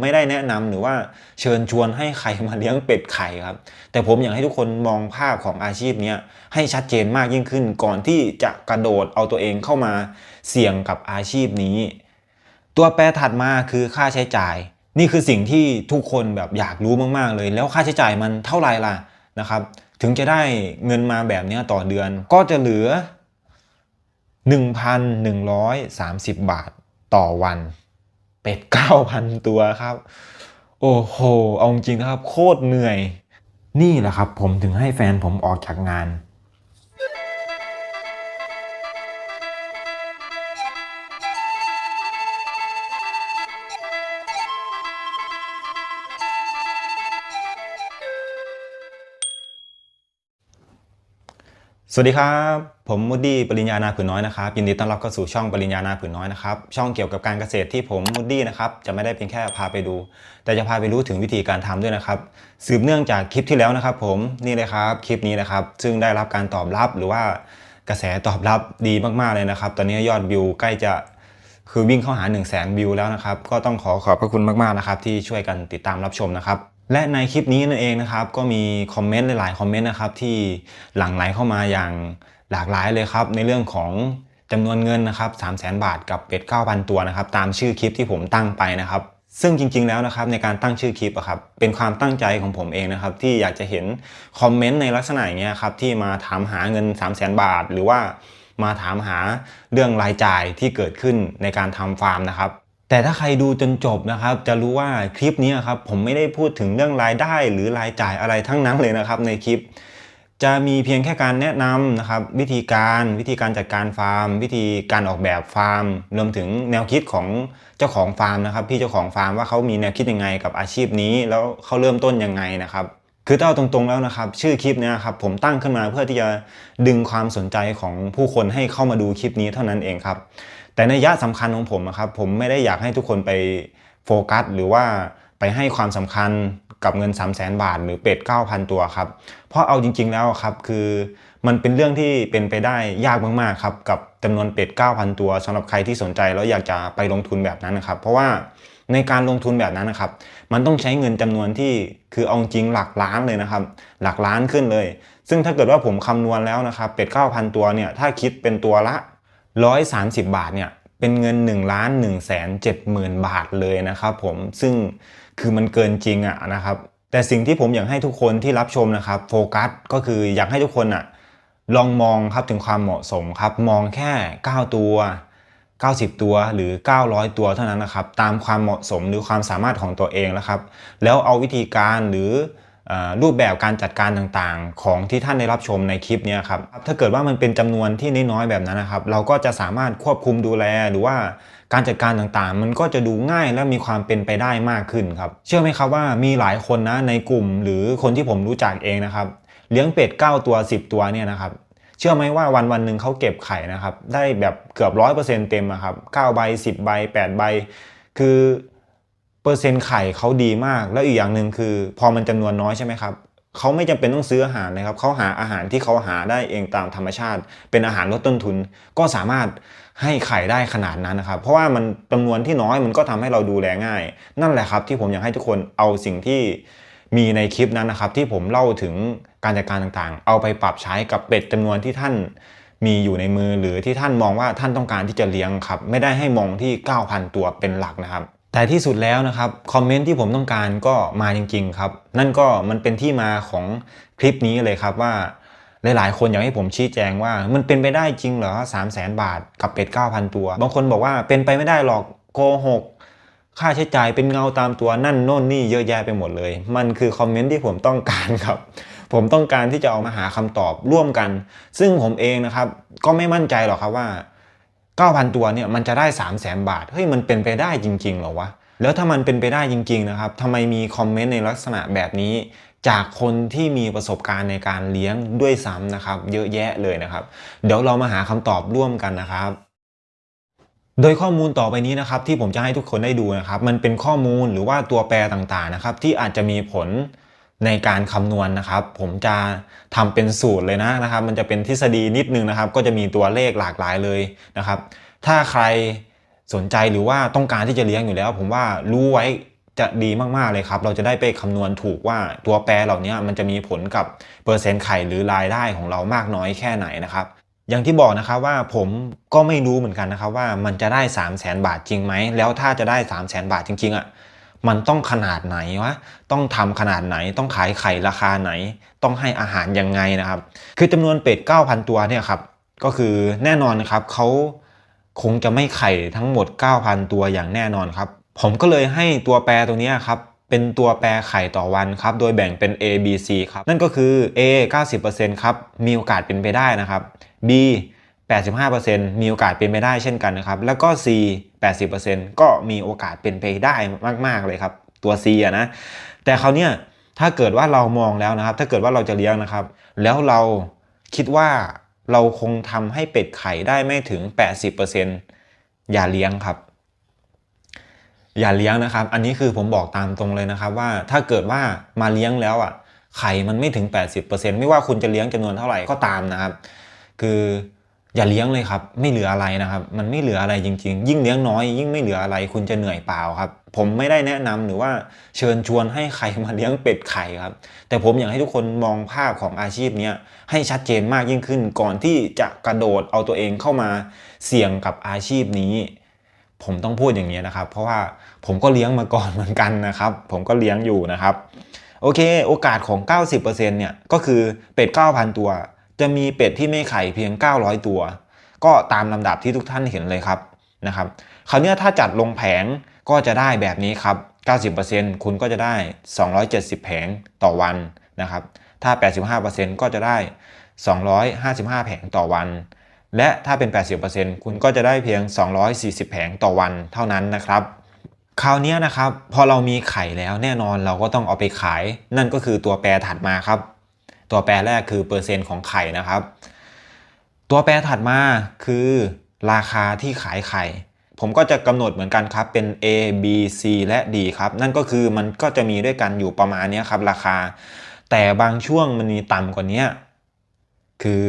ไม่ได้แนะนำหรือว่าเชิญชวนให้ใครมาเลี้ยงเป็ดไข่ครับ แต่ผมอยากให้ทุกคนมองภาพของอาชีพนี้ให้ชัดเจนมากยิ่งขึ้น ก่อนที่จะกระโดดเอาตัวเองเข้ามาเสี่ยงกับอาชีพนี้ ตัวแปรถัดมาคือค่าใช้จ่าย นี่คือสิ่งที่ทุกคนแบบอยากรู้มากๆเลย แล้วค่าใช้จ่ายมันเท่าไหร่ล่ะนะครับ ถึงจะได้เงินมาแบบนี้ต่อเดือนก็จะเหลือ 1,130 บาทต่อวัน เป็ด9,000ตัวครับ โอ้โห เอาจริงนะครับ โคตรเหนื่อย นี่แหละครับ ผมถึงให้แฟนผมออกจากงาน สวัสดีครับ ผมมูดดี้ปริญญานาผืนน้อยนะครับยินดีต้อนรับเข้าสู่ช่องปริญญานาผืนน้อยนะครับช่องเกี่ยวกับการเกษตรที่ผมมูดดี้นะครับจะไม่ได้เพียงแค่พาไปดู แต่จะพาไปรู้ถึงวิธีการทำด้วยนะครับ สืบเนื่องจากคลิปที่แล้วนะครับ ผมนี่เลยครับคลิปนี้นะครับ ซึ่งได้รับการตอบรับหรือว่ากระแสตอบรับดีมากๆเลยนะครับ ตอนนี้ยอดวิวใกล้จะคือวิ่งเข้าหา 1 0 0 0 0แสนวิวแล้วนะครับ ก็ต้องขอขอบพระคุณมากๆนะครับที่ช่วยกันติดตามรับชมนะครับ และในคลิปนี้นั่นเองนะครับก็มีคอมเมนต์หลายๆคอมเมนต์นะครับที่หลั่งไหลเข้ามาอย่างหลากหลายเลยครับในเรื่องของจำนวนเงินนะครับ3 0 0 0 0 0 บาทกับเป็ด9,000 ตัวนะครับตามชื่อคลิปที่ผมตั้งไปนะครับ ซึ่งจริงๆแล้วนะครับในการตั้งชื่อคลิปอะครับเป็นความตั้งใจของผมเองนะครับที่อยากจะเห็นคอมเมนต์ในลักษณะอย่างเงี้ยครับที่มาถามหาเงิน 3 0 0 0 0 0 บาท หรือว่ามาถามหาเรื่องรายจ่ายที่เกิดขึ้นในการทำฟาร์มนะครับ แต่ถ้าใครดูจนจบนะครับ จะรู้ว่าคลิปนี้ครับผมไม่ได้พูดถึงเรื่องรายได้หรือรายจ่ายอะไรทั้งนั้นเลยนะครับ ในคลิป จะมีเพียงแค่การแนะนำนะครับ วิธีการวิธีการจัดการฟาร์ม วิธีการออกแบบฟาร์ม รวมถึงแนวคิดของเจ้าของฟาร์มนะครับพี่เจ้าของฟาร์มว่าเขามีแนวคิดยังไงกับอาชีพนี้ แล้วเขาเริ่มต้นยังไงนะครับคือถ้าเอาตรงๆแล้วนะครับ ชื่อคลิปนี้ครับผมตั้งขึ้นมาเพื่อที่จะดึงความสนใจของผู้คนให้เข้ามาดูคลิปนี้เท่านั้นเองครับ แต่ในยะสำคัญของผมนะครับผมไม่ได้อยากให้ทุกคนไปโฟกัส หรือว่าไปให้ความสำคัญกับเงิน 3 0 0แสนบาท หรือเป็ด 9,000 ตัวครับ เพราะเอาจริง ๆ แล้วครับคือมันเป็นเรื่องที่เป็นไปได้ยากมากๆครับกับจำนวนเป็ด 9,000 ตัวสำหรับใครที่สนใจแล้วอยากจะไปลงทุนแบบนั้นนะครับ เพราะว่าในการลงทุนแบบนั้นนะครับ มันต้องใช้เงินจำนวนที่คือเอาจริงหลักล้านเลยนะครับ หลักล้านขึ้นเลย ซึ่งถ้าเกิดว่าผมคำนวณแล้วนะครับเป็ด 9,000 ตัวเนี่ยถ้าคิดเป็นตัวละ 130 บาทเนี่ยเป็นเงิน1ล้าน1แสน7หมื่นบาทเลยนะครับผมซึ่งคือมันเกินจริงอะนะครับแต่สิ่งที่ผมอยากให้ทุกคนที่รับชมนะครับโฟกัสก็คืออยากให้ทุกคนอะลองมองครับถึงความเหมาะสมครับมองแค่ 9 ตัว 90 ตัวหรือ 900 ตัวเท่านั้นนะครับตามความเหมาะสมหรือความสามารถของตัวเองนะครับ แล้วเอาวิธีการหรือ รูปแบบการจัดการต่างๆ ของที่ท่านได้รับชมในคลิปนี้ครับถ้าเกิดว่ามันเป็นจำนวนที่น้อยๆแบบนั้นนะครับ เราก็จะสามารถควบคุมดูแลหรือว่าการจัดการต่างๆ มันก็จะดูง่ายและมีความเป็นไปได้มากขึ้นครับ เชื่อไหมครับว่ามีหลายคนนะในกลุ่ม หรือคนที่ผมรู้จักเองนะครับ เลี้ยงเป็ด 9 ตัว 10 ตัวเนี่ยนะครับเชื่อไหมว่าวันวันหนึ่งเขาเก็บไข่นะครับ ได้แบบเกือบร้อยเปอร์เซ็นต์เต็มนะครับ9ใบ10ใบ8ใบ คือ เปอร์เซ็นต์ไข่เขาดีมาก แล้วอีกอย่างหนึ่งคือ พอมันจำนวนน้อยใช่ไหมครับเขาไม่จำเป็นต้องซื้ออาหารนะครับเขาหาอาหารที่เขาหาได้เองตามธรรมชาติ เป็นอาหารลดต้นทุน ก็สามารถให้ไข่ได้ขนาดนั้นนะครับ เพราะว่ามันจำนวนที่น้อยมันก็ทำให้เราดูแลง่าย นั่นแหละครับที่ผมอยากให้ทุกคนเอาสิ่งที่มีในคลิปนั้นนะครับ ที่ผมเล่าถึงการจัดการต่างๆ เอาไปปรับใช้กับเป็ดจำนวนที่ท่านมีอยู่ในมือหรือที่ท่านมองว่าท่านต้องการที่จะเลี้ยงครับ ไม่ได้ให้มองที่ 9,000 ตัวเป็นหลักนะครับ แต่ที่สุดแล้วนะครับคอมเมนต์ที่ผมต้องการก็มาจริงๆครับ นั่นก็มันเป็นที่มาของคลิปนี้เลยครับว่าหลายๆ คนอยากให้ผมชี้แจงว่า มันเป็นไปได้จริงเหรอ3 0 0แสนบาทกับเป็ด 9,000 ตัว บางคนบอกว่าเป็นไปไม่ได้หรอกโกหกค่าใช้จ่ายเป็นเงาตามตัวนั่นโน่นนี่เยอะแยะไปหมดเลย มันคือคอมเมนต์ที่ผมต้องการครับ ผมต้องการที่จะเอามาหาคำตอบร่วมกัน ซึ่งผมเองนะครับก็ไม่มั่นใจหรอกครับว่า 9,000 ตัวเนี่ยมันจะได้ 3 0 0แสนบาท เฮ้ยมันเป็นไปได้จริงๆเหรอวะ แล้วถ้ามันเป็นไปได้จริง ๆ นะครับทำไมมีคอมเมนต์ในลักษณะแบบนี้ จากคนที่มีประสบการณ์ในการเลี้ยงด้วยซ้ำนะครับ เยอะแยะเลยนะครับ เดี๋ยวเรามาหาคำตอบร่วมกันนะครับโดยข้อมูลต่อไปนี้นะครับที่ผมจะให้ทุกคนได้ดูนะครับ มันเป็นข้อมูลหรือว่าตัวแปรต่างๆนะครับที่อาจจะมีผล ในการคำนวณนะครับ ผมจะทำเป็นสูตรเลยนะนะครับ มันจะเป็นทฤษฎีนิดนึงนะครับ ก็จะมีตัวเลขหลากหลายเลยนะครับ ถ้าใครสนใจหรือว่าต้องการที่จะเลี้ยงอยู่แล้ว ผมว่ารู้ไว้จะดีมาก ๆ เลยครับ เราจะได้ไปคำนวณถูกว่าตัวแปรเหล่านี้มันจะมีผลกับเปอร์เซ็นต์ไข่หรือรายได้ของเรามากน้อยแค่ไหนนะครับอย่างที่บอกนะครับว่าผมก็ไม่รู้เหมือนกันนะครับว่ามันจะได้ 3 0 0แสนบาทจริงไหม แล้วถ้าจะได้ 3 0 0แสนบาทจริงๆอะ่ะ มันต้องขนาดไหนวะ ต้องทำขนาดไหน ต้องขายไข่ราคาไหน ต้องให้อาหารยังไงนะครับ คือจำนวนเป็ด 9,000 ตัวเนี่ยครับ ก็คือแน่นอนนะครับเขาคงจะไม่ไข่ทั้งหมด 9,000 ตัวอย่างแน่นอนครับ ผมก็เลยให้ตัวแปรตรงนี้ครับ เป็นตัวแปรไข่ต่อวันครับ โดยแบ่งเป็น A B C ครับ นั่นก็คือ A 90%ครับ มีโอกาสเป็นไปได้นะครับ B 85%มีโอกาสเป็นไปได้เช่นกันนะครับ แล้วก็ C 80%ก็มีโอกาสเป็นไปได้มาก ๆ เลยครับ ตัว C อะนะ แต่คราวเนี้ยถ้าเกิดว่าเรามองแล้วนะครับ ถ้าเกิดว่าเราจะเลี้ยงนะครับ แล้วเราคิดว่าเราคงทำให้เป็ดไข่ได้ไม่ถึง 80%อย่าเลี้ยงครับ อย่าเลี้ยงนะครับ อันนี้คือผมบอกตามตรงเลยนะครับ ว่าถ้าเกิดว่ามาเลี้ยงแล้วอะไข่มันไม่ถึง 80%ไม่ว่าคุณจะเลี้ยงจำนวนเท่าไหร่ก็ตามนะครับ คือ อย่าเลี้ยงเลยครับ ไม่เหลืออะไรนะครับ มันไม่เหลืออะไรจริง ๆ ยิ่งเลี้ยงน้อย ยิ่งไม่เหลืออะไรคุณจะเหนื่อยเปล่าครับ ผมไม่ได้แนะนำหรือว่าเชิญชวนให้ใครมาเลี้ยงเป็ดไข่ครับ แต่ผมอยากให้ทุกคนมองภาพของอาชีพนี้ให้ชัดเจนมากยิ่งขึ้น ก่อนที่จะกระโดดเอาตัวเองเข้ามาเสี่ยงกับอาชีพนี้ ผมต้องพูดอย่างนี้นะครับ เพราะว่าผมก็เลี้ยงมาก่อนเหมือนกันนะครับ ผมก็เลี้ยงอยู่นะครับ โอเค โอกาสของ 90%เนี่ยก็คือเป็ด9,000 ตัว จะมีเป็ดที่ไม่ไข่เพียง 900 ตัว ก็ตามลำดับที่ทุกท่านเห็นเลยครับนะครับคราวนี้ถ้าจัดลงแผงก็จะได้แบบนี้ครับ 90%คุณก็จะได้ 270 แผงต่อวันนะครับ ถ้า 85%ก็จะได้ 255 แผงต่อวัน และถ้าเป็น 80%คุณก็จะได้เพียง 240 แผงต่อวันเท่านั้นนะครับ คราวนี้นะครับ พอเรามีไข่แล้วแน่นอนเราก็ต้องเอาไปขาย นั่นก็คือตัวแปรถัดมาครับ ตัวแปรแรกคือเปอร์เซ็นต์ของไข่นะครับ ตัวแปรถัดมาคือราคาที่ขายไข่ ผมก็จะกำหนดเหมือนกันครับเป็น A B C และ D ครับ นั่นก็คือมันก็จะมีด้วยกันอยู่ประมาณนี้ครับราคา แต่บางช่วงมันมีต่ำกว่านี้คือ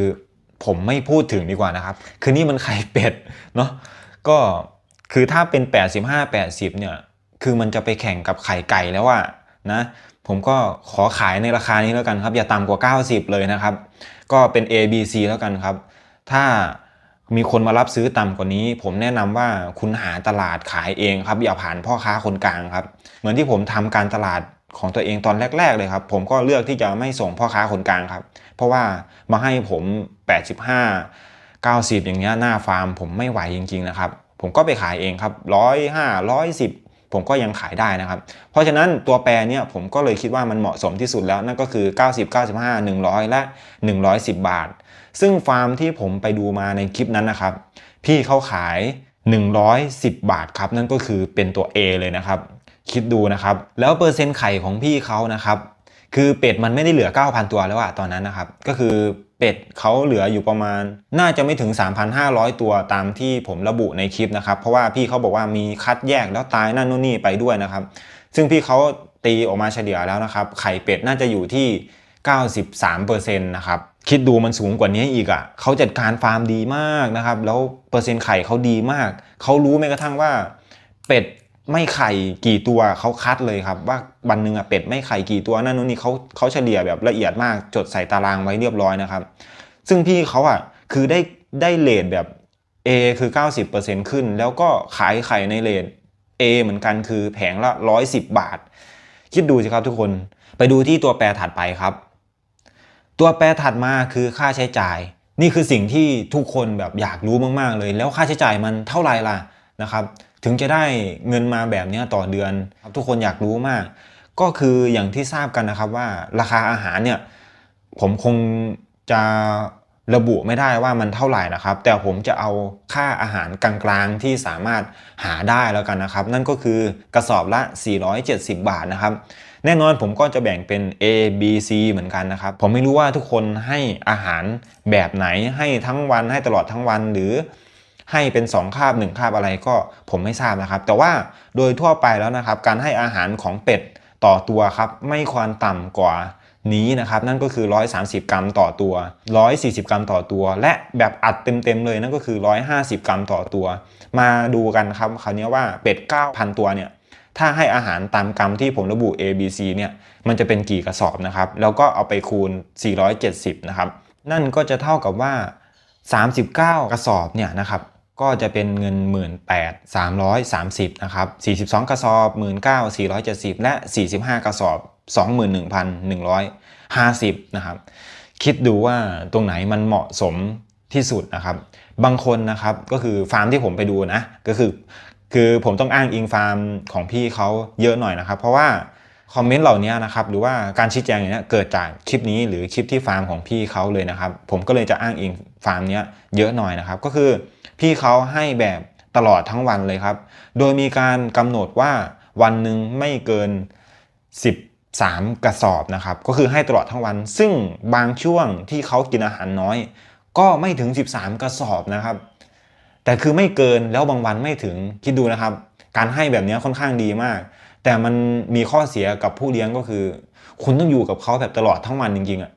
ผมไม่พูดถึงดีกว่านะครับ คือนี่มันไข่เป็ดเนาะก็คือถ้าเป็น 85 80เนี่ยคือมันจะไปแข่งกับไข่ไก่แล้วอะนะ ผมก็ขอขายในราคานี้แล้วกันครับ อย่าต่ำกว่า 90 เลยนะครับ ก็เป็น A B C แล้วกันครับ ถ้ามีคนมารับซื้อต่ำกว่านี้ ผมแนะนำว่าคุณหาตลาดขายเองครับ อย่าผ่านพ่อค้าคนกลางครับ เหมือนที่ผมทำการตลาดของตัวเองตอนแรก ๆ เลยครับ ผมก็เลือกที่จะไม่ส่งพ่อค้าคนกลางครับ เพราะว่ามาให้ผม 85 90 อย่างเงี้ยหน้าฟาร์ม ผมไม่ไหวจริง ๆ นะครับ ผมก็ไปขายเองครับร้อยห้าร้อยสิบ ผมก็ยังขายได้นะครับ เพราะฉะนั้นตัวแปรเนี่ยผมก็เลยคิดว่ามันเหมาะสมที่สุดแล้ว นั่นก็คือ 90 95 100 และ 110 บาท ซึ่งฟาร์มที่ผมไปดูมาในคลิปนั้นนะครับ พี่เขาขาย 110 บาทครับ นั่นก็คือเป็นตัว A เลยนะครับ คิดดูนะครับ แล้วเปอร์เซ็นต์ไข่ของพี่เขานะครับ คือเป็ดมันไม่ได้เหลือ 9,000 ตัวแล้วอะตอนนั้นนะครับ ก็คือเป็ดเขาเหลืออยู่ประมาณ น่าจะไม่ถึง 3,500 ตัวตามที่ผมระบุในคลิปนะครับ เพราะว่าพี่เขาบอกว่ามีคัดแยกแล้วตายนั่นนู่นนี่ไปด้วยนะครับ ซึ่งพี่เขาตีออกมาเฉลี่ยแล้วนะครับไข่เป็ดน่าจะอยู่ที่ 93%นะครับคิดดูมันสูงกว่านี้อีกอะ่ะเขาจัดการฟาร์มดีมากนะครับ แล้วเปอร์เซ็นต์ไข่เขาดีมาก เขารู้แม้กระทั่งว่าเป็ด ไม่ไข่กี่ตัวเขาคัดเลยครับ ว่าวันหนึ่งอะเป็ดไม่ไข่กี่ตัวนั่นนู่นนี่เขาเขาเฉลี่ยแบบละเอียดมากจดใส่ตารางไว้เรียบร้อยนะครับ ซึ่งพี่เขาอะคือได้ได้เลทแบบ A คือ 90%ขึ้น แล้วก็ขายไข่ในเลท A เหมือนกันคือแผงละ 110 บาท คิดดูสิครับทุกคนไปดูที่ตัวแปรถัดไปครับ ตัวแปรถัดมาคือค่าใช้จ่าย นี่คือสิ่งที่ทุกคนแบบอยากรู้มาก ๆ เลย แล้วค่าใช้จ่ายมันเท่าไหร่ล่ะนะครับ ถึงจะได้เงินมาแบบนี้ต่อเดือนครับทุกคนอยากรู้มาก ก็คืออย่างที่ทราบกันนะครับว่าราคาอาหารเนี่ยผมคงจะระบุไม่ได้ว่ามันเท่าไหร่นะครับ แต่ผมจะเอาค่าอาหารกลางๆที่สามารถหาได้แล้วกันนะครับ นั่นก็คือกระสอบละ 470 บาทนะครับ แน่นอนผมก็จะแบ่งเป็น A B C เหมือนกันนะครับ ผมไม่รู้ว่าทุกคนให้อาหารแบบไหนให้ทั้งวันให้ตลอดทั้งวันหรือ ให้เป็น 2 คาบ 1 คาบอะไรก็ผมไม่ทราบนะครับ แต่ว่าโดยทั่วไปแล้วนะครับ การให้อาหารของเป็ดต่อตัวครับ ไม่ควรต่ำกว่านี้นะครับ นั่นก็คือ 130 กรัมต่อตัว 140 กรัมต่อตัว และแบบอัดเต็มๆเลยนั่นก็คือ 150 กรัมต่อตัว มาดูกันครับคราวนี้ว่าเป็ด 9,000 ตัวเนี่ยถ้าให้อาหารตามกรรมที่ผมระบุ A B C เนี่ย มันจะเป็นกี่กระสอบนะครับ แล้วก็เอาไปคูณ 470 นะครับ นั่นก็จะเท่ากับว่า 39 กระสอบเนี่ยนะครับ ก็จะเป็นเงิน 18,330นะครับ42 กระสอบ 19,470 และ 45 กระสอบ 21,150นะครับ คิดดูว่าตรงไหนมันเหมาะสมที่สุดนะครับ บางคนนะครับก็คือฟาร์มที่ผมไปดูนะ ก็คือ คือผมต้องอ้างอิงฟาร์มของพี่เขาเยอะหน่อยนะครับ เพราะว่าคอมเมนต์เหล่านี้นะครับหรือว่าการชี้แจงอย่างนี้เกิดจากคลิปนี้หรือคลิปที่ฟาร์มของพี่เขาเลยนะครับ ผมก็เลยจะอ้างอิงฟาร์มเนี้ยเยอะหน่อยนะครับ ก็คือ พี่เขาให้แบบตลอดทั้งวันเลยครับ โดยมีการกำหนดว่าวันหนึ่งไม่เกิน 13 กระสอบนะครับ ก็คือให้ตลอดทั้งวัน ซึ่งบางช่วงที่เขากินอาหารน้อย ก็ไม่ถึง 13 กระสอบนะครับ แต่คือไม่เกินแล้วบางวันไม่ถึงคิดดูนะครับ การให้แบบนี้ค่อนข้างดีมาก แต่มันมีข้อเสียกับผู้เลี้ยงก็คือ คุณต้องอยู่กับเขาแบบตลอดทั้งวันจริงๆอะ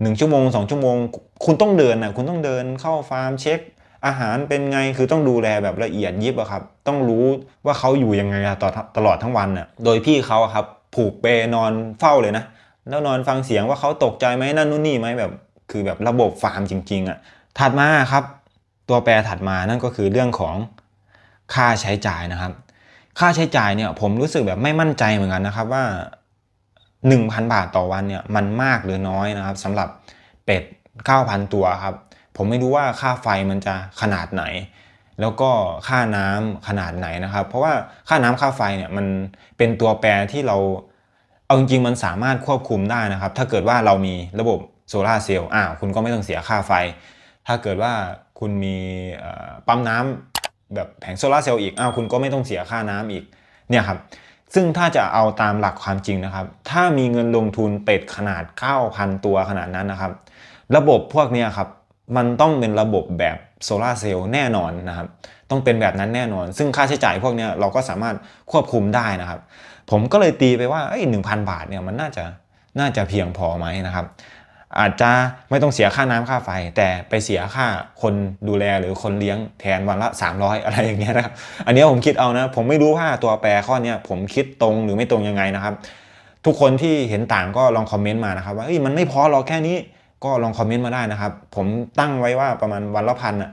หนึ่งชั่วโมงสองชั่วโมง คุณต้องเดินอะคุณต้องเดินเข้าฟาร์มเช็ค อาหารเป็นไงคือต้องดูแลแบบละเอียดยิบอะครับ ต้องรู้ว่าเขาอยู่ยังไงอะต่อตลอดทั้งวันอะโดยพี่เขาอะครับผูกเปนอนเฝ้าเลยนะ แล้วนอนฟังเสียงว่าเขาตกใจไหมนั่นนู่นนี่ไหมแบบคือแบบระบบฟาร์มจริงๆอะถัดมาครับ ตัวแปรถัดมานั่นก็คือเรื่องของค่าใช้จ่ายนะครับ ค่าใช้จ่ายเนี่ยผมรู้สึกแบบไม่มั่นใจเหมือนกันนะครับว่า 1,000 บาทต่อวันเนี่ยมันมากหรือน้อยนะครับสำหรับเป็ด9,000 ตัวครับ ผมไม่รู้ว่าค่าไฟมันจะขนาดไหน แล้วก็ค่าน้ำขนาดไหนนะครับ เพราะว่าค่าน้ำค่าไฟเนี่ยมันเป็นตัวแปรที่เราเอาจริงๆมันสามารถควบคุมได้นะครับ ถ้าเกิดว่าเรามีระบบโซลาเซลล์อ้าวคุณก็ไม่ต้องเสียค่าไฟ ถ้าเกิดว่าคุณมีปั๊มน้ำแบบแผงโซลาเซลล์อีกอ้าวคุณก็ไม่ต้องเสียค่าน้ำอีกเนี่ยครับซึ่งถ้าจะเอาตามหลักความจริงนะครับ ถ้ามีเงินลงทุนเป็ดขนาด 9,000 ตัวขนาดนั้นนะครับ ระบบพวกนี้ครับ มันต้องเป็นระบบแบบโซลาร์เซลล์แน่นอนนะครับ ต้องเป็นแบบนั้นแน่นอน ซึ่งค่าใช้จ่ายพวกนี้เราก็สามารถควบคุมได้นะครับ ผมก็เลยตีไปว่าเอ้หนึ่งพันบาทเนี่ยมันน่าจะน่าจะเพียงพอไหมนะครับ อาจจะไม่ต้องเสียค่าน้ำค่าไฟ แต่ไปเสียค่าคนดูแลหรือคนเลี้ยงแทนวันละ 300 อะไรอย่างเงี้ยนะครับ อันนี้ผมคิดเอานะ ผมไม่รู้ว่าตัวแปรข้อนี้ผมคิดตรงหรือไม่ตรงยังไงนะครับ ทุกคนที่เห็นต่างก็ลองคอมเมนต์มานะครับว่าเอ้ยมันไม่พอหรอกแค่นี้ ก็ลองคอมเมนต์มาได้นะครับ ผมตั้งไว้ว่าประมาณวันละพันอะ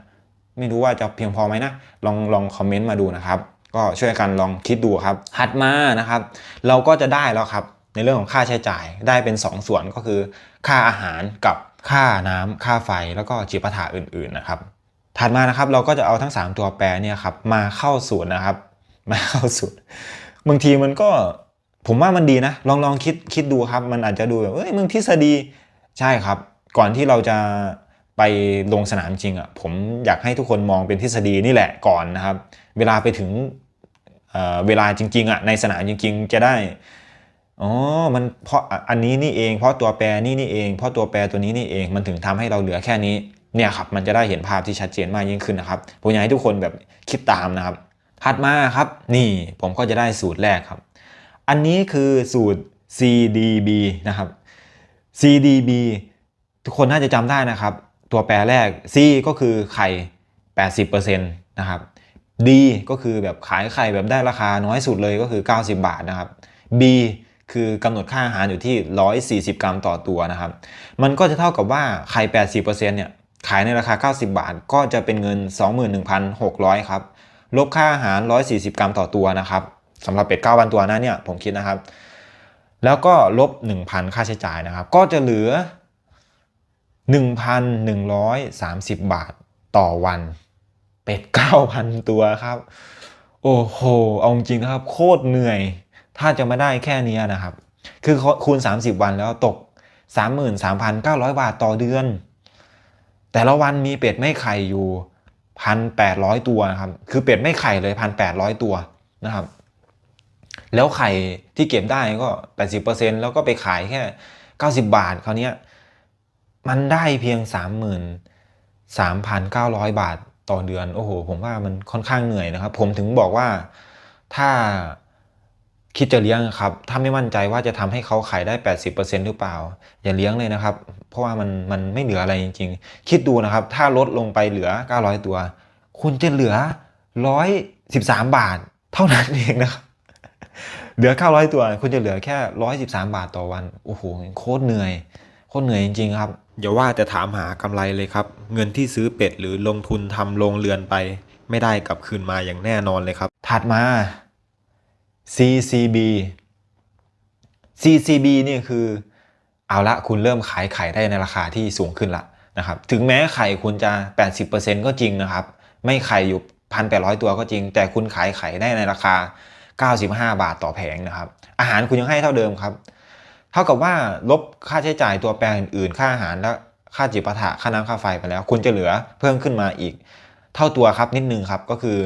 ไม่รู้ว่าจะเพียงพอไหมนะ ลองลองคอมเมนต์มาดูนะครับ ก็ช่วยกันลองคิดดูครับถัดมานะครับ เราก็จะได้แล้วครับในเรื่องของค่าใช้จ่ายได้เป็น 2 ส่วนก็คือ ค่าอาหารกับค่าน้ำค่าไฟแล้วก็จิปาถะอื่นๆนะครับ ถัดมานะครับเราก็จะเอาทั้ง 3 ตัวแปรเนี่ยครับมาเข้าสูตรนะครับ มาเข้าสูตรบางทีมันก็ผมว่ามันดีนะ ลองลองคิดคิดดูครับ มันอาจจะดูแบบเอ้ยมึงทฤษฎีใช่ครับ ก่อนที่เราจะไปลงสนามจริงอะผมอยากให้ทุกคนมองเป็นทฤษฎีนี่แหละก่อนนะครับ เวลาไปถึงเเวลาจริงๆอะในสนามจริง ๆ จะได้อ๋อมันเพราะอันนี้นี่เองเพราะตัวแปรนี่นี่เอง เพราะตัวแปรตัวนี้นี่เองมันถึงทำให้เราเหลือแค่นี้เนี่ยครับมันจะได้เห็นภาพที่ชัดเจนมากยิ่งขึ้นนะครับผมอยากให้ทุกคนแบบคิดตามนะครับถัดมาครับ นี่ผมก็จะได้สูตรแรกครับ อันนี้คือสูตร CDB นะครับ CDB ทุกคนน่าจะจำได้นะครับ ตัวแปรแรก C ก็คือไข่ 80%นะครับ D ก็คือแบบขายไข่แบบได้ราคาน้อยสุดเลยก็คือ 90 บาทนะครับ B คือกำหนดค่าอาหารอยู่ที่ 140 กรัมต่อตัวนะครับ มันก็จะเท่ากับว่าไข่ 80%เนี่ยขายในราคา 90 บาท ก็จะเป็นเงิน 21,600 ครับ ลบค่าอาหาร 140 กรัมต่อตัวนะครับสำหรับเป็ด9วันตัวนะเนี่ยผมคิดนะครับ แล้วก็ลบ 1,000 ค่าใช้จ่ายนะครับ ก็จะเหลือ 1,130 บาทต่อวัน เป็ด 9,000 ตัวครับ โอ้โห เอาจริงนะครับ โคตรเหนื่อย ถ้าจะมาได้แค่นี้นะครับ คือคูณ 30 วันแล้วตก 33,900 บาทต่อเดือน แต่ละวันมีเป็ดไม่ไข่อยู่ 1,800 ตัวนะครับ คือเป็ดไม่ไข่เลย 1,800 ตัวนะครับ แล้วไข่ที่เก็บได้ก็ 80%แล้วก็ไปขายแค่ 90 บาทคราวนี้ย มันได้เพียง 33,900 บาทต่อเดือน โอ้โห ผมว่ามันค่อนข้างเหนื่อยนะครับ ผมถึงบอกว่าถ้าคิดจะเลี้ยงครับ ถ้าไม่มั่นใจว่าจะทำให้เขาขายได้ 80%หรือเปล่า อย่าเลี้ยงเลยนะครับ เพราะว่ามันมันไม่เหลืออะไรจริง ๆ คิดดูนะครับ ถ้าลดลงไปเหลือ 900 ตัว คุณจะเหลือ 113 บาท เท่านั้นเองนะครับ เหลือ 900 ตัว คุณจะเหลือแค่ 113 บาทต่อวัน โอ้โห โคตรเหนื่อย โคตรเหนื่อยจริง ๆ ครับ อย่าว่าแต่ถามหากำไรเลยครับ เงินที่ซื้อเป็ดหรือลงทุนทำโรงเรือนไป ไม่ได้กลับคืนมาอย่างแน่นอนเลยครับ ถัดมา CCB CCB นี่คือ เอาละคุณเริ่มขายไข่ได้ในราคาที่สูงขึ้นละนะครับ ถึงแม้ไข่คุณจะ 80%ก็จริงนะครับ ไม่ไข่อยู่ 1,800 ตัวก็จริง แต่คุณขายไข่ได้ในราคา 95 บาทต่อแผงนะครับ อาหารคุณยังให้เท่าเดิมครับ เท่ากับว่าลบค่าใช้จ่ายตัวแปรอื่นๆ ค่าอาหารและค่าจิปาถะค่าน้ำค่าไฟไปแล้ว คุณจะเหลือเพิ่มขึ้นมาอีก เท่าตัวครับนิดนึงครับก็คือ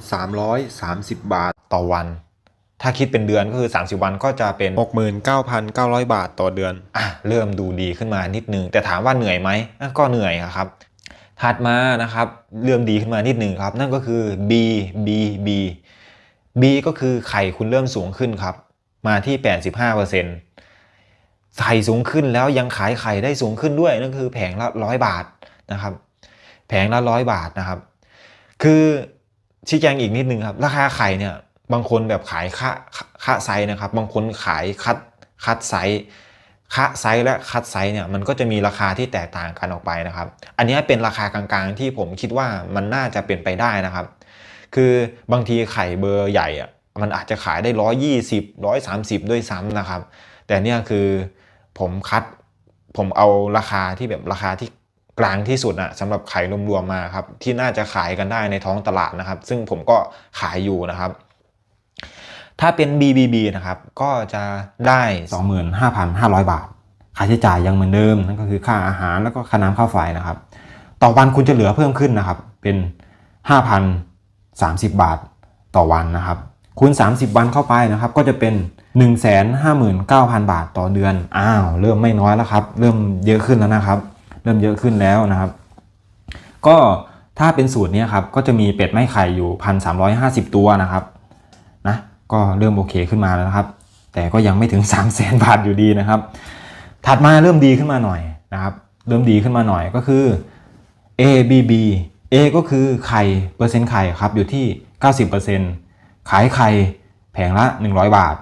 2,330 บาทต่อวัน ถ้าคิดเป็นเดือนก็คือ 30 วันก็จะเป็น 69,900 บาทต่อเดือนอะเริ่มดูดีขึ้นมานิดนึง แต่ถามว่าเหนื่อยไหมก็เหนื่อยครับถัดมานะครับเริ่มดีขึ้นมานิดนึงครับ นั่นก็คือ B B B B ก็คือไข่คุณเริ่มสูงขึ้นครับ มาที่ 85% ไข่สูงขึ้นแล้วยังขายไข่ได้สูงขึ้นด้วย นั่นคือแผงละร้อยบาทนะครับ แผงละร้อยบาทนะครับ คือชี้แจงอีกนิดนึงครับ ราคาไข่เนี่ยบางคนแบบขายค่าค่าไซส์นะครับ บางคนขายคัดคัดไซส์ค่าไซส์และคัดไซส์เนี่ยมันก็จะมีราคาที่แตกต่างกันออกไปนะครับ อันนี้เป็นราคากลางๆที่ผมคิดว่ามันน่าจะเป็นไปได้นะครับ คือบางทีไข่เบอร์ใหญ่อะมันอาจจะขายได้ร้อยยี่สิบร้อยสามสิบด้วยซ้ำนะครับ แต่เนี่ยคือ ผมคัด ผมเอาราคาที่แบบราคาที่กลางที่สุดอะสำหรับไข่รวมๆมาครับที่น่าจะขายกันได้ในท้องตลาดนะครับ ซึ่งผมก็ขายอยู่นะครับ ถ้าเป็น BBB นะครับ ก็จะได้ 25,500 บาท ค่าใช้จ่ายยังเหมือนเดิมนั่นก็คือค่าอาหารแล้วก็ค่าน้ำค่าไฟนะครับ ต่อวันคุณจะเหลือเพิ่มขึ้นนะครับ เป็น 5,030 บาทต่อวันนะครับคูณ 30 วันเข้าไปนะครับ ก็จะเป็น 159,000 บาทต่อเดือน อ้าว เริ่มไม่น้อยแล้วครับ เริ่มเยอะขึ้นแล้วนะครับ เริ่มเยอะขึ้นแล้วนะครับ ก็ถ้าเป็นสูตรนี้ครับ ก็จะมีเป็ดไม้ไข่อยู่ 1,350 ตัวนะครับ นะ ก็เริ่มโอเคขึ้นมาแล้วนะครับ แต่ก็ยังไม่ถึง 3 0 0แสนบาทอยู่ดีนะครับ ถัดมาเริ่มดีขึ้นมาหน่อยนะครับ เริ่มดีขึ้นมาหน่อยก็คือ A B B A ก็คือไข่เปอร์เซ็นต์ไข่ครับอยู่ที่ 90%ขายไข่แผงละ 100 บาท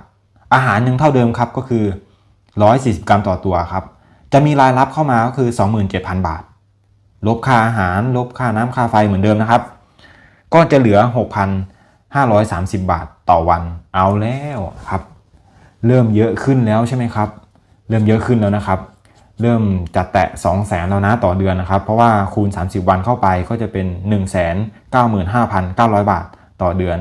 อาหารยังเท่าเดิมครับก็คือ 140 กรัมต่อตัวครับ จะมีรายรับเข้ามาก็คือ 27,000 บาท ลบค่าอาหาร ลบค่าน้ำค่าไฟเหมือนเดิมนะครับ ก็จะเหลือ 6,530 บาทต่อวันเอาแล้วครับ เริ่มเยอะขึ้นแล้วใช่ไหมครับ เริ่มเยอะขึ้นแล้วนะครับ เริ่มจะแตะ 2 0 0แสนแล้วนะต่อเดือนนะครับ เพราะว่าคูณ 30 วันเข้าไปก็จะเป็น 1 9 5 9 0 0 บาทต่อเดือน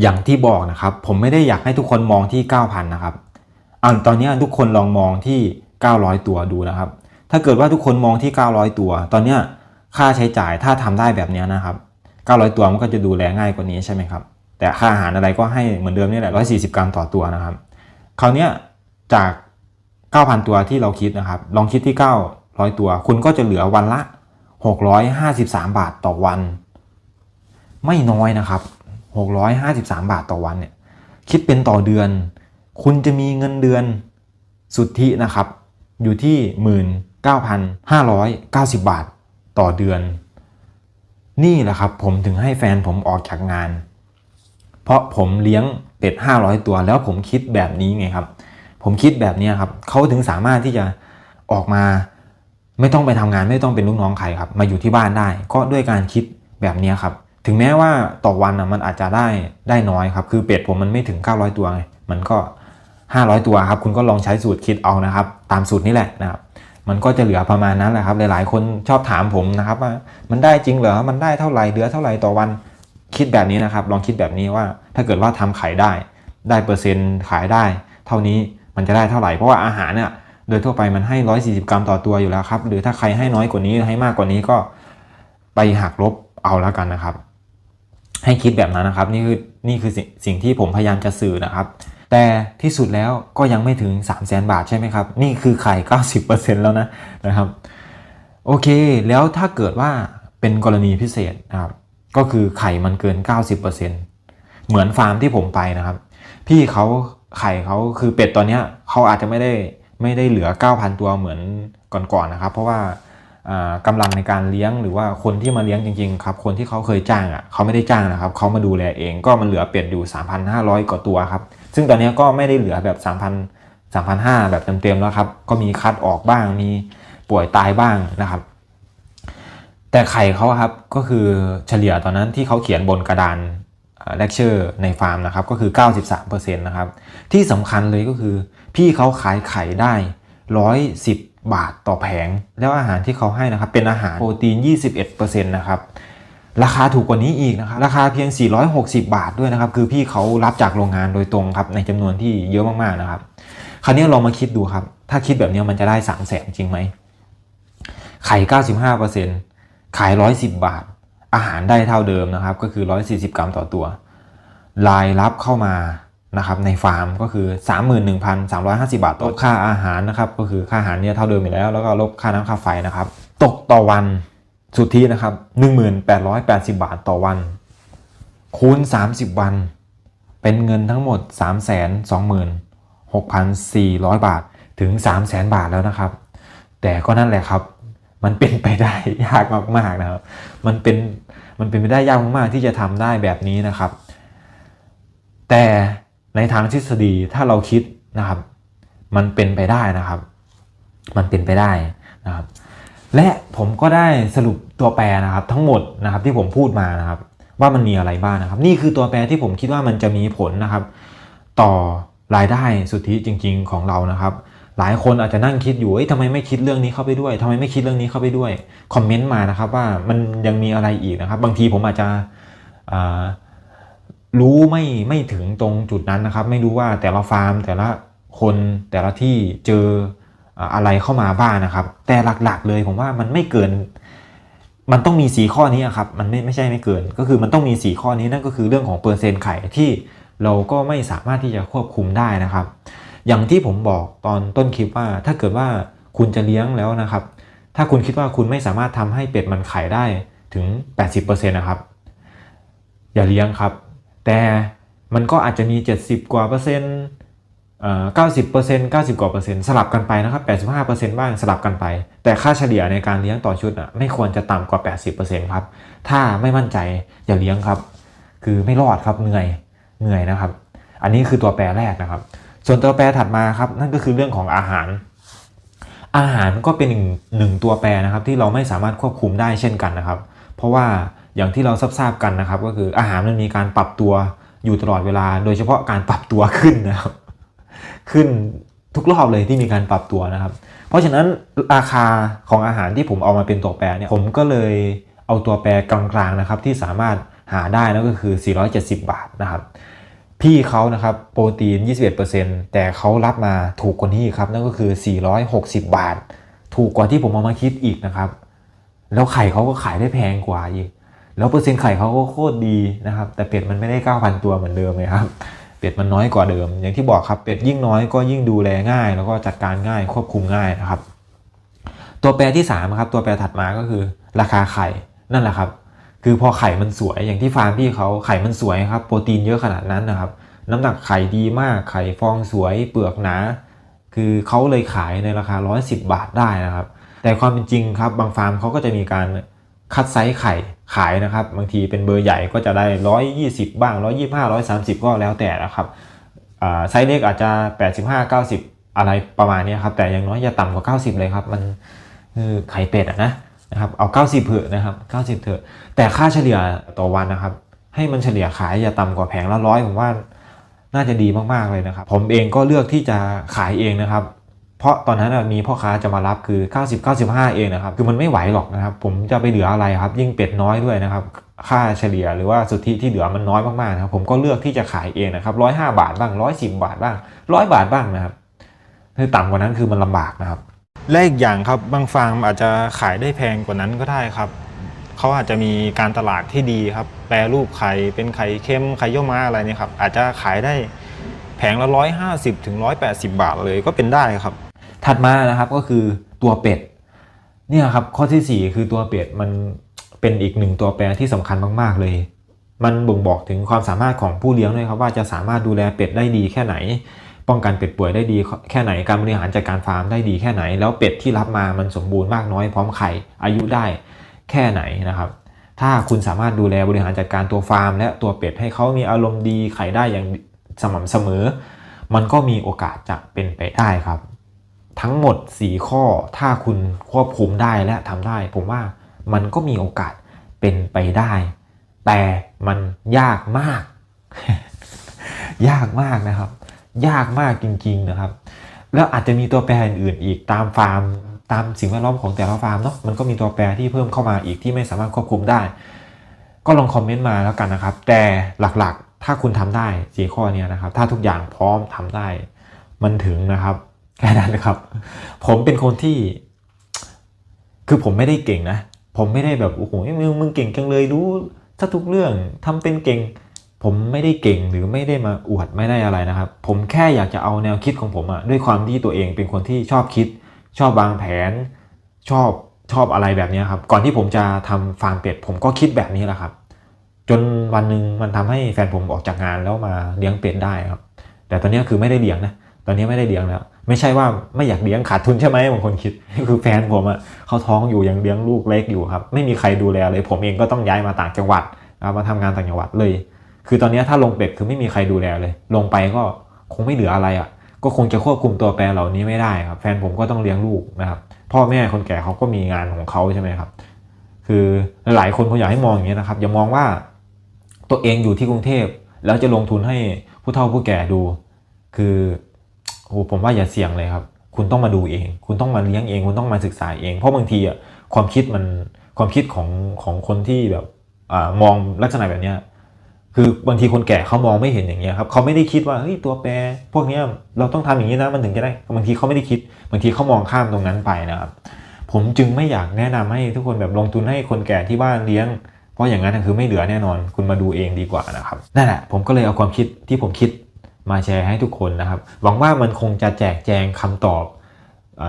อย่างที่บอกนะครับ ผมไม่ได้อยากให้ทุกคนมองที่ 9,000 นะครับอ่าตอนนี้ทุกคนลองมองที่ 900 ตัวดูนะครับ ถ้าเกิดว่าทุกคนมองที่ 900 ตัว ตอนนี้ค่าใช้จ่ายถ้าทำได้แบบนี้นะครับ 900 ตัวมันก็จะดูแลง่ายกว่านี้ใช่ไหมครับ แต่ค่าอาหารอะไรก็ให้เหมือนเดิมนี่แหละ140 กรัมต่อตัวนะครับ คราวนี้จาก 9,000 ตัวที่เราคิดนะครับ ลองคิดที่ 900 ตัว คุณก็จะเหลือวันละ 653 บาทต่อวัน ไม่น้อยนะครับ 653 บาทต่อวันเนี่ยคิดเป็นต่อเดือน คุณจะมีเงินเดือนสุทธินะครับ อยู่ที่ 19,590 บาทต่อเดือน นี่แหละครับผมถึงให้แฟนผมออกจากงาน เพราะผมเลี้ยงเป็ด 500 ตัว แล้วผมคิดแบบนี้ไงครับ ผมคิดแบบนี้ครับเขาถึงสามารถที่จะออกมาไม่ต้องไปทำงานไม่ต้องเป็นลูกน้องใครครับ มาอยู่ที่บ้านได้ ก็ด้วยการคิดแบบนี้ครับ ถึงแม้ว่าต่อวันนะมันอาจจะได้ได้น้อยครับ คือเป็ดผมมันไม่ถึง 900 ตัวไง มันก็ 500 ตัวครับ คุณก็ลองใช้สูตรคิดเอานะครับ ตามสูตรนี้แหละนะครับ มันก็จะเหลือประมาณนั้นแหละครับ หลายๆ คนชอบถามผมนะครับว่า มันได้จริงเหรอ มันได้เท่าไหร่ เหลือเท่าไหร่ต่อวัน คิดแบบนี้นะครับ ลองคิดแบบนี้ว่า ถ้าเกิดว่าทำขายได้ ได้เปอร์เซ็นต์ขายได้ เท่านี้มันจะได้เท่าไหร่ เพราะว่าอาหารเนี่ยโดยทั่วไปมันให้ 140 กรัมต่อตัวอยู่แล้วครับ หรือถ้าใครให้น้อยกว่านี้ให้มากกว่านี้ก็ไปหักลบเอาแล้วกันนะครับ ให้คิดแบบนั้นนะครับ นี่คือนี่คือสิ่งสิ่งที่ผมพยายามจะสื่อนะครับ แต่ที่สุดแล้วก็ยังไม่ถึง 3 0 0แสนบาทใช่ไหมครับ นี่คือไข่90%แล้วนะนะครับ โอเค แล้วถ้าเกิดว่าเป็นกรณีพิเศษนะครับก็คือไข่มันเกิน 90%เหมือนฟาร์มที่ผมไปนะครับ พี่เขาไข่เขาคือเป็ดตอนนี้เขาอาจจะไม่ได้ไม่ได้เหลือ 9,000 ตัวเหมือนก่อนๆนะครับ เพราะว่า อ่ากำลังในการเลี้ยงหรือว่าคนที่มาเลี้ยงจริงๆครับคนที่เขาเคยจ้างอะเขาไม่ได้จ้างนะครับเขามาดูแลเองก็มันเหลือเป็ดอยู่ 3,500 กว่าตัวครับ ซึ่งตอนนี้ก็ไม่ได้เหลือแบบ 3,000 3,500 แบบเต็มๆแล้วครับ ก็มีคัดออกบ้างมีป่วยตายบ้างนะครับ แต่ไข่เขาครับก็คือเฉลี่ยตอนนั้นที่เขาเขียนบนกระดานเลคเชอร์ในฟาร์มนะครับก็คือ 93%นะครับที่สำคัญเลยก็คือ พี่เขาขายไข่ได้ 110 บาทต่อแผง แล้วอาหารที่เขาให้นะครับ เป็นอาหารโปรตีน 21%นะครับราคาถูกกว่านี้อีกนะครับ ราคาเพียง 460 บาทด้วยนะครับ คือพี่เขารับจากโรงงานโดยตรงครับ ในจำนวนที่เยอะมากๆนะครับ คราวนี้ลองมาคิดดูครับ ถ้าคิดแบบนี้มันจะได้ 3 0 0แสนจริงไหมไข่95%ขาย 110 บาท อาหารได้เท่าเดิมนะครับ ก็คือ 140 กรัมต่อตัว รายรับเข้ามา นะครับในฟาร์มก็คือ 31,350 บาทต่อค่าอาหารนะครับก็คือค่าอาหารเนี่ยเท่าเดิมอยู่แล้ว แล้วก็ลบค่าน้ำค่าไฟนะครับ ตกต่อวันสุทธินะครับ 1,880 บาทต่อวัน คูณ 30 วัน เป็นเงินทั้งหมด 326,400 บาทถึง 300,000 บาทแล้วนะครับ แต่ก็นั่นแหละครับมันเป็นไปได้ยากมากๆนะครับ มันเป็นมันเป็นไปได้ยากมากๆที่จะทำได้แบบนี้นะครับ แต่ ในทางทฤษฎีถ้าเราคิดนะครับ มันเป็นไปได้นะครับ มันเป็นไปได้นะครับ และผมก็ได้สรุปตัวแปรนะครับ ทั้งหมดนะครับที่ผมพูดมานะครับ ว่ามันมีอะไรบ้างนะครับ นี่คือตัวแปรที่ผมคิดว่ามันจะมีผลนะครับ ต่อรายได้สุทธิจริง ๆ ของเรานะครับ หลายคนอาจจะนั่งคิดอยู่เอ้ยทำไมไม่คิดเรื่องนี้เข้าไปด้วยทำไมไม่คิดเรื่องนี้เข้าไปด้วยคอมเมนต์มานะครับ ว่ามันยังมีอะไรอีกนะครับ บางทีผมอาจจะอ่า รู้ไม่ไม่ถึงตรงจุดนั้นนะครับ ไม่รู้ว่าแต่ละฟาร์มแต่ละคนแต่ละที่เจออะไรเข้ามาบ้างนะครับ แต่หลักๆเลยผมว่ามันไม่เกิน มันต้องมีสีข้อนี้ครับมันไม่ไม่ใช่ไม่เกิน ก็คือมันต้องมีสีข้อนี้นั่นก็คือเรื่องของเปอร์เซ็นต์ไข่ที่เราก็ไม่สามารถที่จะควบคุมได้นะครับ อย่างที่ผมบอกตอนต้นคลิปว่า ถ้าเกิดว่าคุณจะเลี้ยงแล้วนะครับ ถ้าคุณคิดว่าคุณไม่สามารถทำให้เป็ดมันไข่ได้ถึง 80%นะครับอย่าเลี้ยงครับ แต่มันก็อาจจะมี 70 กว่าเปอร์เซ็นต์เอ่อ90เปอร์เซ็นต์90กว่าเปอร์เซ็นต์สลับกันไปนะครับ85เปอร์เซ็นต์บ้างสลับกันไป แต่ค่าเฉลี่ยในการเลี้ยงต่อชุดอะไม่ควรจะต่ำกว่า80เปอร์เซ็นต์ครับ ถ้าไม่มั่นใจอย่าเลี้ยงครับ คือไม่รอดครับเหนื่อยเหนื่อยนะครับ อันนี้คือตัวแปรแรกนะครับ ส่วนตัวแปรถัดมาครับ นั่นก็คือเรื่องของอาหาร อาหารก็เป็นหนึ่งหนึ่งตัวแปรนะครับ ที่เราไม่สามารถควบคุมได้เช่นกันนะครับ เพราะว่า อย่างที่เราทราบกันนะครับ ก็คืออาหารมันมีการปรับตัวอยู่ตลอดเวลา โดยเฉพาะการปรับตัวขึ้นนะครับขึ้นทุกรอบเลยที่มีการปรับตัวนะครับ เพราะฉะนั้นราคาของอาหารที่ผมเอามาเป็นตัวแปรเนี่ยผมก็เลยเอาตัวแปรกลางๆนะครับที่สามารถหาได้นั่นก็คือ 470 บาทนะครับพี่เขานะครับโปรตีน 21%แต่เขารับมาถูกกว่านี้ครับนั่นก็คือ 460 บาท ถูกกว่าที่ผมเอามาคิดอีกนะครับ แล้วไข่เขาก็ขายได้แพงกว่าอีก แล้วเปอร์เซ็นต์ไข่เขาก็โคตรดีนะครับ แต่เป็ดมันไม่ได้ 9,000 ตัวเหมือนเดิมเลยครับ เป็ดมันน้อยกว่าเดิม อย่างที่บอกครับ เป็ดยิ่งน้อยก็ยิ่งดูแลง่าย แล้วก็จัดการง่ายควบคุมง่ายนะครับ ตัวแปรที่3ครับ ตัวแปรถัดมาก็คือราคาไข่ นั่นแหละครับ คือพอไข่มันสวย อย่างที่ฟาร์มพี่เขาไข่มันสวยครับ โปรตีนเยอะขนาดนั้นนะครับ น้ำหนักไข่ดีมาก ไข่ฟองสวย เปลือกหนา คือเขาเลยขายในราคา 110 บาทได้นะครับ แต่ความเป็นจริงครับ บางฟาร์มเขาก็จะมีการคัดไซส์ไข่ ขายนะครับ บางทีเป็นเบอร์ใหญ่ก็จะได้ 120 บ้าง 125 130 ก็แล้วแต่นะครับไซส์เล็กอาจจะ 85 90 อะไรประมาณนี้ครับ แต่อย่างน้อยอย่าต่ำกว่า 90 เลยครับ มันคือไข่เป็ดนะนะครับเอา 90เถอะนะครับ 90 เถอะ แต่ค่าเฉลี่ยต่อวันนะครับ ให้มันเฉลี่ยขายอย่าต่ำกว่าแผงละร้อยผมว่าน่าจะดีมากๆเลยนะครับ ผมเองก็เลือกที่จะขายเองนะครับ เพราะตอนนั้นมีพ่อค้าจะมารับคือ 90 95 เองนะครับ คือมันไม่ไหวหรอกนะครับ ผมจะไปเหลืออะไรครับ ยิ่งเป็ดน้อยด้วยนะครับ ค่าเฉลี่ยหรือว่าสุทธิที่เหลือมันน้อยมากๆนะครับ ผมก็เลือกที่จะขายเองนะครับ105บาทบ้าง110บาทบ้าง100บาทบ้างนะครับคือต่ำกว่านั้นคือมันลำบากนะครับ และอีกอย่างครับบางฟาร์มอาจจะขายได้แพงกว่านั้นก็ได้ครับเขาอาจจะมีการตลาดที่ดีครับ แปรรูปไข่เป็นไข่เค็มไข่เยี่ยวม้าอะไรเนี่ยครับอาจจะขายได้แผงละร้อยห้าสิบถึงร้อยแปดสิบาทเลยก็เป็นได้ครับ ถัดมานะครับก็คือตัวเป็ดเนี่ยครับข้อทีสี่ 4 คือตัวเป็ดมันเป็นอีกหนึ่งตัวแปรที่สำคัญมาก ๆ เลย มันบ่งบอกถึงความสามารถของผู้เลี้ยงด้วยครับว่าจะสามารถดูแลเป็ดได้ดีแค่ไหน ป้องกันเป็ดป่วยได้ดีแค่ไหนการบริหารจัดการฟาร์มได้ดีแค่ไหน แล้วเป็ดที่รับมามันสมบูรณ์มากน้อยพร้อมไข่อายุได้แค่ไหนนะครับ ถ้าคุณสามารถดูแลบริหารจัดการตัวฟาร์ม และตัวเป็ดให้เขามีอารมณ์ดีไข่ได้อย่างสม่ำเสมอ มันก็มีโอกาสจะเป็นไปได้ครับ ทั้งหมด 4 ข้อถ้าคุณควบคุมได้และทำได้ ผมว่ามันก็มีโอกาสเป็นไปได้ แต่มันยากมาก ยากมากนะครับ ยากมากจริง ๆนะครับ แล้วอาจจะมีตัวแปรอื่นอีกตามฟาร์ม ตามสิ่งแวดล้อมของแต่ละฟาร์มเนาะมันก็มีตัวแปรที่เพิ่มเข้ามาอีกที่ไม่สามารถควบคุมได้ ก็ลองคอมเมนต์มาแล้วกันนะครับ แต่หลักๆ ถ้าคุณทำได้สี่ข้อเนี้ยนะครับ ถ้าทุกอย่างพร้อมทำได้ มันถึงนะครับ แค่นั้นนะครับ ผมเป็นคนที่ คือผมไม่ได้เก่งนะ ผมไม่ได้แบบโอ้โหมึงมึงเก่งจังเลยรู้ถ้าทุกเรื่องทำเป็นเก่ง ผมไม่ได้เก่งหรือไม่ได้มาอวดไม่ได้อะไรนะครับ ผมแค่อยากจะเอาแนวคิดของผมอะด้วยความที่ตัวเองเป็นคนที่ชอบคิด ชอบวางแผน ชอบชอบอะไรแบบนี้ครับ ก่อนที่ผมจะทำฟาร์มเป็ด ผมก็คิดแบบนี้แหละครับ จนวันหนึ่งมันทำให้แฟนผมออกจากงานแล้วมาเลี้ยงเป็ดได้ครับ แต่ตอนนี้คือไม่ได้เลี้ยงนะ ตอนนี้ไม่ได้เลี้ยงแล้ว ไม่ใช่ว่าไม่อยากเลี้ยงขาดทุนใช่ไหมบางคนคิดคือแฟนผมอะเขาท้องอยู่ยังเลี้ยงลูกเล็กอยู่ครับ ไม่มีใครดูแลเลย ผมเองก็ต้องย้ายมาต่างจังหวัดมาทำงานต่างจังหวัดเลย คือตอนนี้ถ้าลงเป็ดคือไม่มีใครดูแลเลย ลงไปก็คงไม่เหลืออะไรอะก็คงจะควบคุมตัวแปรเหล่านี้ไม่ได้ครับ แฟนผมก็ต้องเลี้ยงลูกนะครับ พ่อแม่คนแก่เขาก็มีงานของเขาใช่ไหมครับ คือหลายคนคงอยากให้มองอย่างนี้นะครับอย่ามองว่าตัวเองอยู่ที่กรุงเทพแล้วจะลงทุนให้ผู้เฒ่าผู้แก่ดู คือ โอ้โหผมว่าอย่าเสี่ยงเลยครับ คุณต้องมาดูเอง คุณต้องมาเลี้ยงเอง คุณต้องมาศึกษาเอง เพราะบางทีอะความคิดมันความคิดของของคนที่แบบอามองลักษณะแบบเนี้ยคือบางทีคนแก่เขามองไม่เห็นอย่างเงี้ยครับเขาไม่ได้คิดว่าเฮ้ยตัวแปร พวกเนี้ยเราต้องทำอย่างนี้นะมันถึงจะได้บางทีเขาไม่ได้คิด บางทีเขามองข้ามตรงนั้นไปนะครับผมจึงไม่อยากแนะนำให้ทุกคนแบบลงทุนให้คนแก่ที่บ้านเลี้ยง เพราะอย่างนั้นคือไม่เหลือแน่นอน คุณมาดูเองดีกว่านะครับนั่นแหละผมก็เลยเอาความคิดที่ผมคิด มาแชร์ให้ทุกคนนะครับ หวังว่ามันคงจะแจกแจงคำตอบอ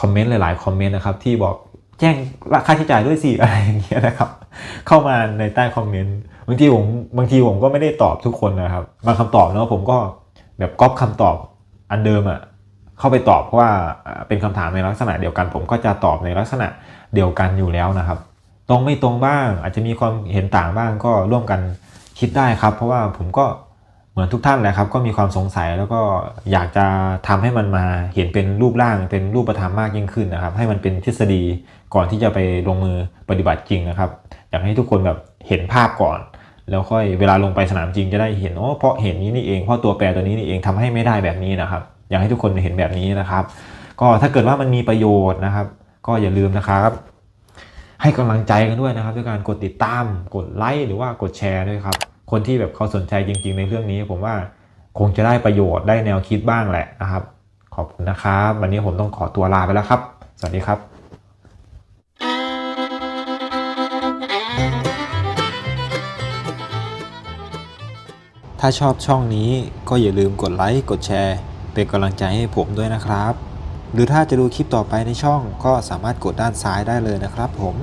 คอมเมนต์หลาย ๆ คอมเมนต์นะครับ ที่บอกแจ้งราคาใช้จ่ายด้วยสิอะไรอย่างเงี้ยนะครับ เข้ามาในใต้คอมเมนต์บางทีผมบางทีผมก็ไม่ได้ตอบทุกคนนะครับบางคำตอบเนาะผมก็แบบก๊อปคำตอบอันเดิมอะเข้าไปตอบเพราะว่าอ่าเป็นคำถามในลักษณะเดียวกัน ผมก็จะตอบในลักษณะเดียวกันอยู่แล้วนะครับ ตรงไม่ตรงบ้างอาจจะมีความเห็นต่างบ้างก็ร่วมกันคิดได้ครับ เพราะว่าผมก็ เหมือนทุกท่านแหละครับก็มีความสงสัยแล้วก็อยากจะทำให้มันมาเห็นเป็นรูปร่างเป็นรูปธรรมมากยิ่งขึ้นนะครับ ให้มันเป็นทฤษฎีก่อนที่จะไปลงมือปฏิบัติจริงนะครับ อยากให้ทุกคนแบบเห็นภาพก่อน แล้วค่อยเวลาลงไปสนามจริงจะได้เห็นโอ้เพราะเห็นนี้นี่เองเพราะตัวแปรตัวนี้นี่เองทำให้ไม่ได้แบบนี้นะครับ อยากให้ทุกคนเห็นแบบนี้นะครับ ก็ถ้าเกิดว่ามันมีประโยชน์นะครับ ก็อย่าลืมนะครับให้กำลังใจกันด้วยนะครับ ด้วยการกดติดตามกดไลค์หรือว่ากดแชร์ด้วยครับ คนที่แบบเขาสนใจจริง ๆ ในเรื่องนี้ ผมว่าคงจะได้ประโยชน์ได้แนวคิดบ้างแหละนะครับ ขอบคุณนะครับ วันนี้ผมต้องขอตัวลาไปแล้วครับ สวัสดีครับถ้าชอบช่องนี้ก็อย่าลืมกดไลค์ กดแชร์ เป็นกำลังใจให้ผมด้วยนะครับ หรือถ้าจะดูคลิปต่อไปในช่องก็สามารถกดด้านซ้ายได้เลยนะครับผม